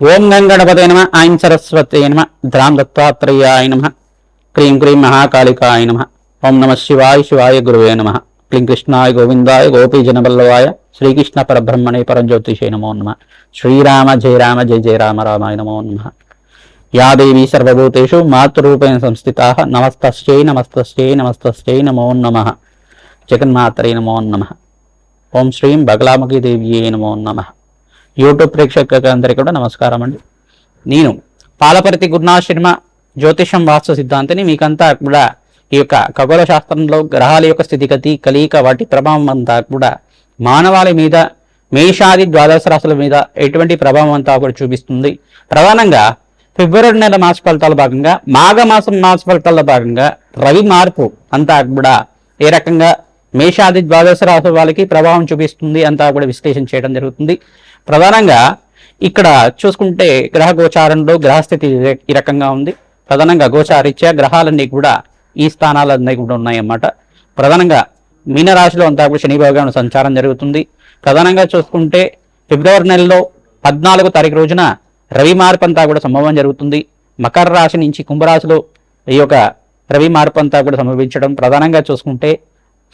ఓం గంగణపతే నమ ఐం సరస్వతే నమ ద్రాం దత్తాత్రేయాయ నమ క్రీం క్రీం మహాకాళికాయ నమ ఓం నమ శివాయ శివాయ గురువే నమ క్లీం కృష్ణాయ గోవిందాయ గోపీజనబల్లవాయ శ్రీకృష్ణ పరబ్రహ్మణే పరంజ్యోతిషే నమో నమ శ్రీరామ జయ రామ జయ జయ రామ రామాయ నమో నమ. యా దేవీ సర్వభూతేషు మాతృరూపేణ సంస్థితా నమస్తస్యై నమస్తస్యై నమస్తస్యై నమో నమ. జగన్మాతరే నమో నమ. ఓం శ్రీం బగలాముఖి దేవ్యే నమో నమ. యూట్యూబ్ ప్రేక్షకులందరికీ కూడా నమస్కారం అండి. నేను పాలపర్తి గురునాథ్ శర్మ జ్యోతిషం వాస్తు సిద్ధాంతిని మీకంతా కూడా ఈ యొక్క ఖగోళ శాస్త్రంలో గ్రహాల యొక్క స్థితిగతి కలియిక వాటి ప్రభావం అంతా కూడా మానవాళి మీద మేషాది ద్వాదశ రాశుల మీద ఎటువంటి ప్రభావం అంతా కూడా చూపిస్తుంది. ప్రధానంగా ఫిబ్రవరి నెల మాస ఫలితాల భాగంగా మాఘ మాసం మాస ఫలితాల భాగంగా రవి మార్పు అంతా కూడా ఏ రకంగా మేషాది ద్వాదశ రాశి వాళ్ళకి ప్రభావం చూపిస్తుంది అంతా కూడా విశ్లేషణ చేయడం జరుగుతుంది. ప్రధానంగా ఇక్కడ చూసుకుంటే గ్రహ గోచారంలో గ్రహస్థితి ఈ రకంగా ఉంది. ప్రధానంగా గోచారీత్యా గ్రహాలన్నీ కూడా ఈ స్థానాలన్నీ కూడా ఉన్నాయన్నమాట. ప్రధానంగా మీనరాశిలో అంతా కూడా శని భగవాను సంచారం జరుగుతుంది. ప్రధానంగా చూసుకుంటే ఫిబ్రవరి నెలలో పద్నాలుగో తారీఖు రోజున రవి మార్పు అంతా కూడా సంభవం జరుగుతుంది. మకర రాశి నుంచి కుంభరాశిలో ఈ యొక్క రవి మార్పు అంతా కూడా సంభవించడం ప్రధానంగా చూసుకుంటే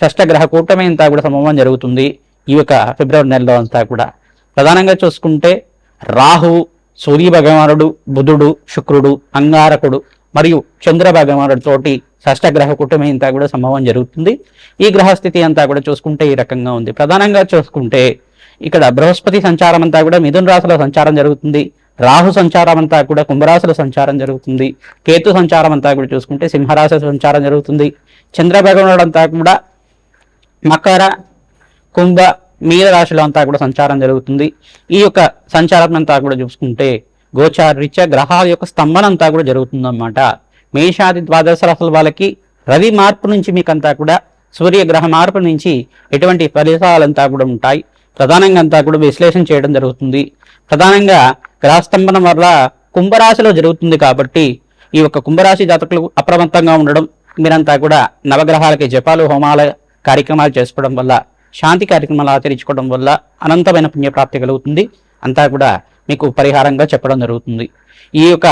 షష్టగ్రహ కూటమి అంతా కూడా సంభవం జరుగుతుంది. ఈ యొక్క ఫిబ్రవరి నెలలో అంతా కూడా. ప్రధానంగా చూసుకుంటే రాహు సూర్య భగవానుడు బుధుడు శుక్రుడు అంగారకుడు మరియు చంద్ర భగవానుడితోటి షష్టగ్రహ కూటమి అంతా కూడా సంభవం జరుగుతుంది. ఈ గ్రహస్థితి అంతా కూడా చూసుకుంటే ఈ రకంగా ఉంది. ప్రధానంగా చూసుకుంటే ఇక్కడ బృహస్పతి సంచారం అంతా కూడా మిథున రాశిలో సంచారం జరుగుతుంది. రాహు సంచారం అంతా కూడా కుంభరాశుల సంచారం జరుగుతుంది. కేతు సంచారం అంతా కూడా చూసుకుంటే సింహరాశి సంచారం జరుగుతుంది. చంద్ర భగవానుడు అంతా కూడా మకర కుంభ మీన రాశిలో అంతా కూడా సంచారం జరుగుతుంది. ఈ యొక్క సంచారం అంతా కూడా చూసుకుంటే గోచార రీత్యా గ్రహాల యొక్క స్తంభన అంతా కూడా జరుగుతుందన్నమాట. మేషాది ద్వాదశ రాశుల వాళ్ళకి రవి మార్పు నుంచి మీకంతా కూడా సూర్యగ్రహ మార్పు నుంచి ఎటువంటి ఫలితాలంతా కూడా ఉంటాయి. ప్రధానంగా అంతా కూడా విశ్లేషణ చేయడం జరుగుతుంది. ప్రధానంగా గ్రహస్తంభనం వల్ల కుంభరాశిలో జరుగుతుంది కాబట్టి ఈ యొక్క కుంభరాశి జాతకులు అప్రమత్తంగా ఉండడం మీరంతా కూడా నవగ్రహాలకి జపాలు హోమాల కార్యక్రమాలు చేసుకోవడం వల్ల శాంతి కార్యక్రమాలు ఆచరించుకోవడం వల్ల అనంతమైన పుణ్యప్రాప్తి కలుగుతుంది. అంతా కూడా మీకు పరిహారంగా చెప్పడం జరుగుతుంది. ఈ యొక్క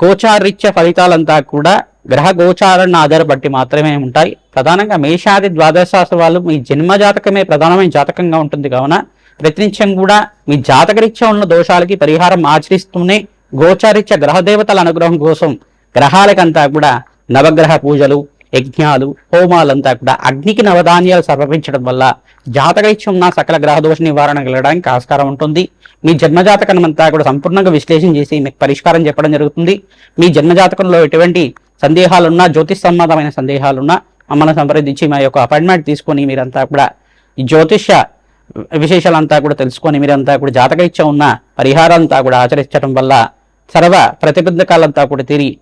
గోచారీత్య ఫలితాలంతా కూడా గ్రహ గోచారాన్ని ఆధారపట్టి మాత్రమే ఉంటాయి. ప్రధానంగా మేషాది ద్వాదశాస్త్ర వాళ్ళు మీ జన్మ జాతకమే ప్రధానమైన జాతకంగా ఉంటుంది కావున ప్రతినిత్యం కూడా మీ జాతకరీత్యా ఉన్న దోషాలకి పరిహారం ఆచరిస్తూనే గోచారీత్య గ్రహదేవతల అనుగ్రహం కోసం గ్రహాలకంతా కూడా నవగ్రహ పూజలు యజ్ఞాలు హోమాలంతా కూడా అగ్నికి నవధాన్యాలు సమర్పించడం వల్ల జాతకరీత్యం ఉన్న సకల గ్రహదోష నివారణ కలగడానికి ఆస్కారం ఉంటుంది. మీ జన్మజాతకం అంతా కూడా సంపూర్ణంగా విశ్లేషణ చేసి మీకు పరిష్కారం చెప్పడం జరుగుతుంది. మీ జన్మజాతకంలో ఎటువంటి సందేహాలున్నా జ్యోతిష్ సంబంధమైన సందేహాలున్నా మమ్మల్ని సంప్రదించి మా యొక్క అపాయింట్మెంట్ తీసుకొని మీరంతా కూడా ఈ జ్యోతిష్య విశేషాలంతా కూడా తెలుసుకొని మీరంతా కూడా జాతకరీత్యం ఉన్న పరిహారాలంతా కూడా ఆచరించడం వల్ల సర్వ ప్రతిబంధకాలంతా కూడా తిరిగి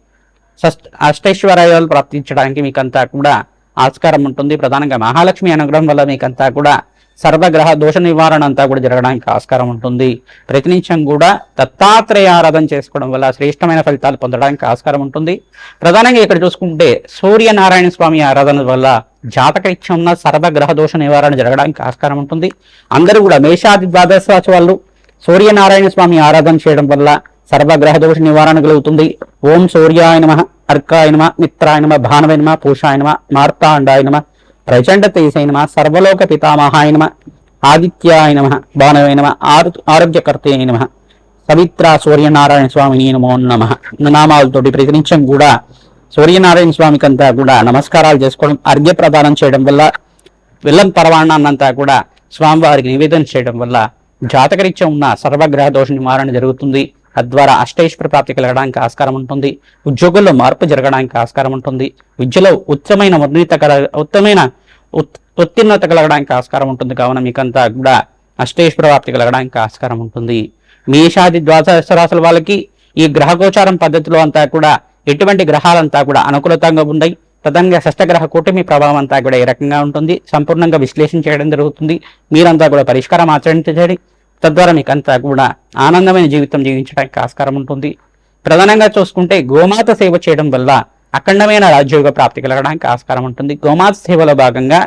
అష్టైశ్వర్యాలు ప్రాప్తించడానికి మీకంతా కూడా ఆస్కారం ఉంటుంది. ప్రధానంగా మహాలక్ష్మి అనుగ్రహం వల్ల మీకంతా కూడా సర్వగ్రహ దోష నివారణ అంతా కూడా జరగడానికి ఆస్కారం ఉంటుంది. ప్రతినిత్యం కూడా దత్తాత్రేయ ఆరాధన చేసుకోవడం వల్ల శ్రేష్టమైన ఫలితాలు పొందడానికి ఆస్కారం ఉంటుంది. ప్రధానంగా ఇక్కడ చూసుకుంటే సూర్యనారాయణ స్వామి ఆరాధన వల్ల జాతకరీత్యం ఉన్న సర్వగ్రహ దోష నివారణ జరగడానికి ఆస్కారం ఉంటుంది. అందరూ కూడా మేషాది ద్వాదశ వాళ్ళు సూర్యనారాయణ స్వామి ఆరాధన చేయడం వల్ల సర్వగ్రహ దోష నివారణ కలుగుతుంది. ఓం సూర్యాయ నమ అర్కాయ నమ మిత్రాయ నమ భానవే నమ పూషాయ నమ మార్తాండాయ నమ ప్రచండ తేజసై నమ సర్వలోక పితామహాయ నమ ఆదిత్యాయ నమ భానవే నమ ఆరు ఆరోగ్యకర్తే నమ సవిత్ర సూర్యనారాయణ స్వామిని నమో నమ. నామాలతోటి ప్రతినిత్యం కూడా సూర్యనారాయణ స్వామికి అంతా కూడా నమస్కారాలు చేసుకోవడం అర్ఘ్య ప్రదానం చేయడం వల్ల విల్లం పరవాణాన్నంతా కూడా స్వామివారికి నివేదన చేయడం వల్ల జాతకరీత్యం ఉన్న సర్వగ్రహ దోష నివారణ జరుగుతుంది. తద్వారా అష్టైశ్వర ప్రాప్తి కలగడానికి ఆస్కారం ఉంటుంది. ఉద్యోగుల్లో మార్పు జరగడానికి ఆస్కారం ఉంటుంది. విద్యలో ఉత్తమైన ఉన్నత కల ఉత్తమైన ఉత్తీర్ణత కలగడానికి ఆస్కారం ఉంటుంది. కావున మీకంతా కూడా అష్టైశ్వర ప్రాప్తి కలగడానికి ఆస్కారం ఉంటుంది. మేషాది ద్వాదశ రాశుల వాళ్ళకి ఈ గ్రహగోచారం పద్ధతిలో అంతా కూడా ఎటువంటి గ్రహాలంతా కూడా అనుకూలతంగా ఉన్నాయి. ప్రధానంగా షష్టగ్రహ కూటమి ప్రభావం అంతా కూడా ఏ రకంగా ఉంటుంది. సంపూర్ణంగా విశ్లేషణ చేయడం జరుగుతుంది. మీరంతా కూడా పరిష్కారం ఆచరించండి. తద్వారా మీకు అంతా కూడా ఆనందమైన జీవితం జీవించడానికి ఆస్కారం ఉంటుంది. ప్రధానంగా చూసుకుంటే గోమాత సేవ చేయడం వల్ల అఖండమైన రాజ్యోగ ప్రాప్తి కలగడానికి ఆస్కారం ఉంటుంది. గోమాత సేవలో భాగంగా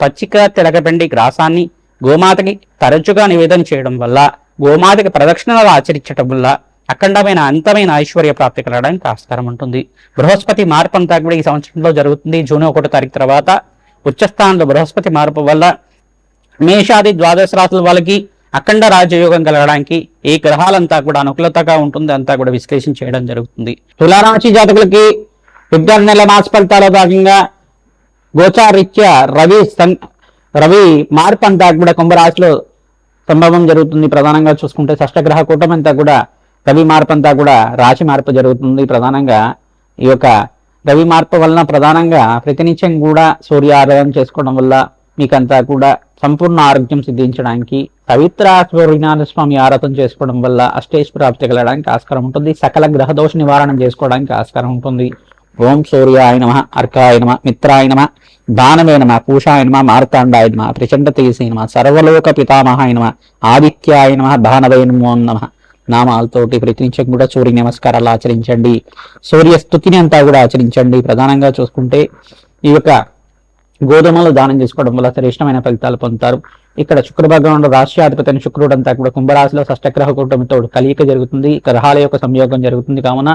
పచ్చిక తెలగబండి గ్రాసాన్ని గోమాతకి తరచుగా నివేదన చేయడం వల్ల గోమాతకి ప్రదక్షిణలు ఆచరించటం వల్ల అఖండమైన అంతమైన ఐశ్వర్య ప్రాప్తి కలగడానికి ఆస్కారం ఉంటుంది. బృహస్పతి మార్పు అంతా కూడా ఈ సంవత్సరంలో జరుగుతుంది. జూన్ ఒకటో తారీఖు తర్వాత ఉచ్చస్థానంలో బృహస్పతి మార్పు వల్ల మేషాది ద్వాదశ రాశుల వాళ్ళకి అఖండ రాజయోగం కలగడానికి ఈ గ్రహాలంతా కూడా అనుకూలతగా ఉంటుంది. అంతా కూడా విశ్లేషణ చేయడం జరుగుతుంది. తులారాశి జాతకులకి ఫిబ్రవరి నెల మాస ఫలితాల భాగంగా గోచారీత్యా రవి సం- రవి మార్పు అంతా కూడా కుంభరాశిలో సంభవం జరుగుతుంది. ప్రధానంగా చూసుకుంటే షష్టగ్రహ కూటమి అంతా కూడా రవి మార్పు అంతా కూడా రాశి మార్పు జరుగుతుంది. ప్రధానంగా ఈ యొక్క రవి మార్పు వలన ప్రధానంగా ప్రతినిత్యం కూడా సూర్య ఆరాధన చేసుకోవడం వల్ల మీకంతా కూడా సంపూర్ణ ఆరోగ్యం సిద్ధించడానికి పవిత్ర సూర్యనారాయణ స్వామి ఆరాధన చేసుకోవడం వల్ల అష్టేష్ ప్రాప్తి కలగడానికి ఆస్కారం ఉంటుంది. సకల గ్రహదోష నివారణ చేసుకోవడానికి ఆస్కారం ఉంటుంది. ఓం సూర్యాయ నమ అర్కాయ నమ మిత్రాయ నమ దానవే నమ పూషాయ నమ మార్తాండాయ నమ ప్రచండ తేజసే నమ సర్వలోక పితామహాయ నమ ఆదిత్యాయ నమ దానవే నమో నమ నామాలతోటి ప్రతినిత్యం కూడా సూర్య నమస్కారాలు ఆచరించండి. సూర్య స్థుతిని అంతా కూడా ఆచరించండి. ప్రధానంగా చూసుకుంటే ఈ యొక్క గోధుమలు దానం చేసుకోవడం వల్ల శ్రేష్టమైన ఫలితాలు పొందుతారు. ఇక్కడ శుక్ర భగవానుడు రాష్ట్రాధిపతి అయిన శుక్రుడు అంతా కూడా కుంభరాశిలో షష్టగ్రహ కూటమితో కలియిక జరుగుతుంది. గ్రహాల యొక్క సంయోగం జరుగుతుంది. కావున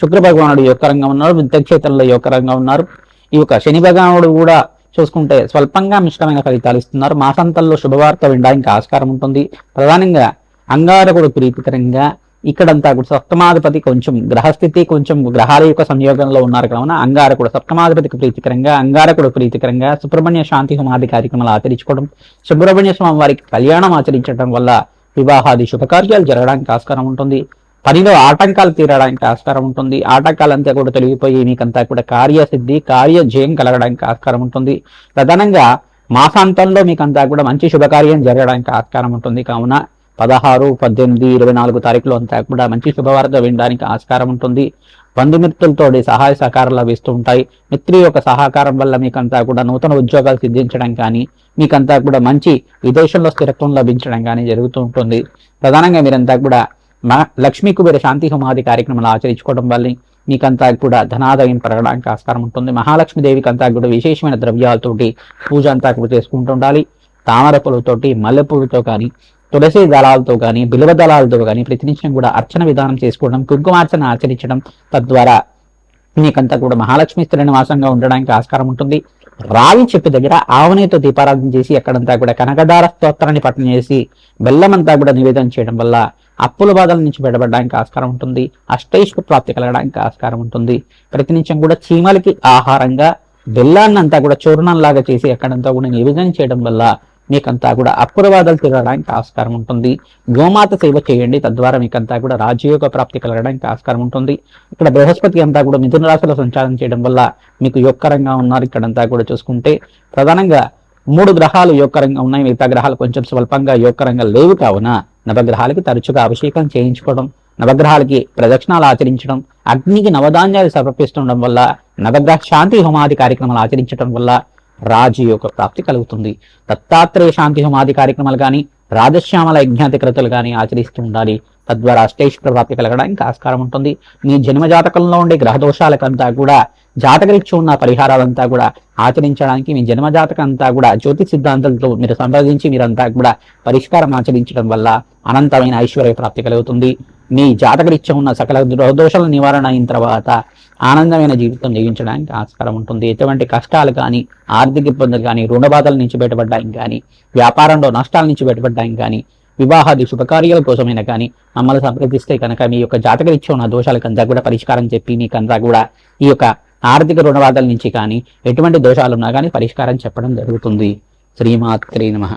శుక్ర భగవానుడు రంగం ఉన్నారు. విద్యక్షేత్రంలో యోగకరంగా ఉన్నారు. ఈ యొక్క శని భగవానుడు కూడా చూసుకుంటే స్వల్పంగా మిశ్రమైన ఫలితాలు ఇస్తున్నారు. మాసాంతంలో శుభవార్త వినడానికి ఆస్కారం ఉంటుంది. ప్రధానంగా అంగారకుడు ప్రీతికరంగా ఇక్కడంతా కూడా సప్తమాధిపతి కొంచెం గ్రహస్థితి కొంచెం గ్రహాల యొక్క సంయోగంలో ఉన్నారు. కావున అంగారకుడు సప్తమాధిపతికి ప్రీతికరంగా అంగారకుడు ప్రీతికరంగా సుబ్రహ్మణ్య శాంతి హోమాది కార్యక్రమాలు ఆచరించుకోవడం సుబ్రహ్మణ్య స్వామి వారికి కళ్యాణం ఆచరించడం వల్ల వివాహాది శుభకార్యాలు జరగడానికి ఆస్కారం ఉంటుంది. పనిలో ఆటంకాలు తీరడానికి ఆస్కారం ఉంటుంది. ఆటంకాలంతా కూడా తొలగిపోయి మీకంతా కూడా కార్యసిద్ధి కార్య జయం కలగడానికి ఆస్కారం ఉంటుంది. ప్రధానంగా మాసాంతంలో మీకంతా కూడా మంచి శుభకార్యం జరగడానికి ఆస్కారం ఉంటుంది. కావున పదహారు పద్దెనిమిది ఇరవై నాలుగు తారీఖులో అంతా కూడా మంచి శుభవార్త వినడానికి ఆస్కారం ఉంటుంది. బంధుమిత్రులతో సహాయ సహకారాలు లభిస్తూ ఉంటాయి. మిత్రి యొక్క సహకారం వల్ల మీకంతా కూడా నూతన ఉద్యోగాలు సిద్ధించడం కానీ మీకంతా కూడా మంచి విదేశంలో స్థిరత్వం లభించడం కానీ జరుగుతూ ఉంటుంది. ప్రధానంగా మీరంతా కూడా మా లక్ష్మీ కుబేర శాంతి హోమాది కార్యక్రమాలు ఆచరించుకోవడం వల్ల మీకంతా కూడా ధనాదాయం పెరగడానికి ఆస్కారం ఉంటుంది. మహాలక్ష్మి దేవికి అంతా కూడా విశేషమైన ద్రవ్యాలతోటి పూజ అంతా కూడా చేసుకుంటూ ఉండాలి. తామర పూలతోటి మల్లెపూలతో కానీ తులసి దళాలతో కానీ బిలువ దళాలతో కానీ ప్రతినిత్యం కూడా అర్చన విధానం చేసుకోవడం కుంకుమార్చన ఆచరించడం తద్వారా మీకంతా కూడా మహాలక్ష్మి శ్రీనివాసంగా ఉండడానికి ఆస్కారం ఉంటుంది. రావి చెట్టు దగ్గర ఆవనేతో దీపారాధన చేసి అక్కడంతా కూడా కనకదార స్తోత్రాన్ని పఠనం చేసి బెల్లమంతా కూడా నివేదన చేయడం వల్ల అప్పుల బాధల నుంచి బయటపడడానికి ఆస్కారం ఉంటుంది. అష్టైశ్వ ప్రాప్తి కలగడానికి ఆస్కారం ఉంటుంది. ప్రతినిత్యం కూడా చీమలకి ఆహారంగా బెల్లాన్నంతా కూడా చూర్ణంలాగా చేసి అక్కడంతా కూడా నివేదన చేయడం వల్ల మీకంతా కూడా అప్పురవాదాలు తిరగడానికి ఆస్కారం ఉంటుంది. గోమాత సేవ చేయండి తద్వారా మీకంతా కూడా రాజయోగ ప్రాప్తి కలగడానికి ఆస్కారం ఉంటుంది. ఇక్కడ బృహస్పతి అంతా కూడా మిథున రాశిలో సంచారం చేయడం వల్ల మీకు యొక్కరంగా ఉన్నారు. ఇక్కడంతా కూడా చూసుకుంటే ప్రధానంగా మూడు గ్రహాలు యోగకరంగా ఉన్నాయి. మిగతా గ్రహాలు కొంచెం స్వల్పంగా యోగకరంగా లేవు కావున నవగ్రహాలకి తరచుగా అభిషేకం చేయించుకోవడం నవగ్రహాలకి ప్రదక్షిణాలు ఆచరించడం అగ్నికి నవధాన్యాలు సమర్పిస్తుండడం వల్ల నవగ్రహ శాంతి హోమాది కార్యక్రమాలు ఆచరించడం వల్ల రాజు యొక్క ప్రాప్తి కలుగుతుంది. దత్తాత్రేయ శాంతి సమాధి కార్యక్రమాలు కానీ రాజశ్యామల యజ్ఞాతి క్రతులు కానీ ఆచరిస్తూ ఉండాలి. తద్వారా అష్టేశ్వర ప్రాప్తి కలగడానికి ఆస్కారం ఉంటుంది. మీ జన్మ జాతకంలో ఉండే గ్రహదోషాలకంతా కూడా జాతకరీక్ష ఉన్న పరిహారాలంతా కూడా ఆచరించడానికి మీ జన్మ జాతకం అంతా కూడా జ్యోతి సిద్ధాంతాలతో మీరు సంప్రదించి మీరంతా కూడా పరిష్కారం ఆచరించడం వల్ల అనంతమైన ఐశ్వర్య ప్రాప్తి కలుగుతుంది. మీ జాతకరీత్య ఉన్న సకల గ్రహదోషాల నివారణ అయిన తర్వాత ఆనందమైన జీవితం జీవించడానికి ఆస్కారం ఉంటుంది. ఎటువంటి కష్టాలు కానీ ఆర్థిక ఇబ్బందులు కానీ రుణ బాధల నుంచి బయటపడ్డానికి కానీ వ్యాపారంలో నష్టాల నుంచి బయటపడ్డానికి కానీ వివాహాది శుభకార్యాల కోసమైనా కానీ మమ్మల్ని సంప్రదిస్తే కనుక మీ యొక్క జాతకరీత్య ఉన్న దోషాలకంతా కూడా పరిష్కారం చెప్పి మీకంతా కూడా ఈ యొక్క ఆర్థిక రుణబాధల నుంచి కానీ ఎటువంటి దోషాలున్నా కానీ పరిష్కారం చెప్పడం జరుగుతుంది. శ్రీమాత్రే నమః.